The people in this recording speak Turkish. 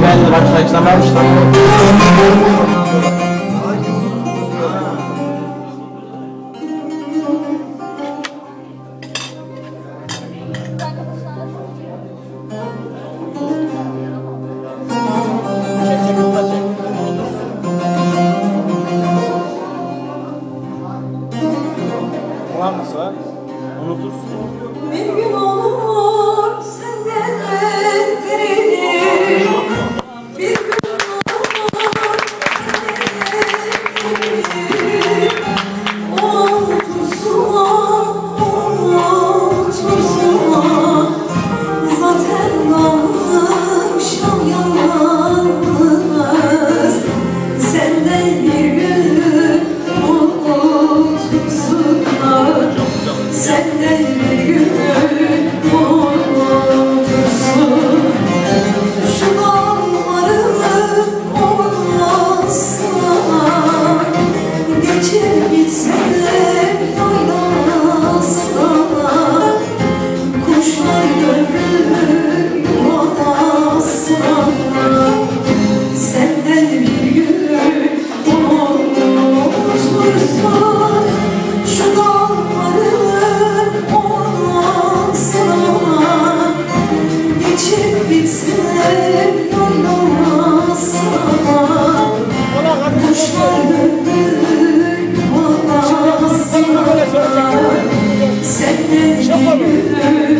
güvenli başlangıçlamamışlar. Unutursun. أن Senden büyük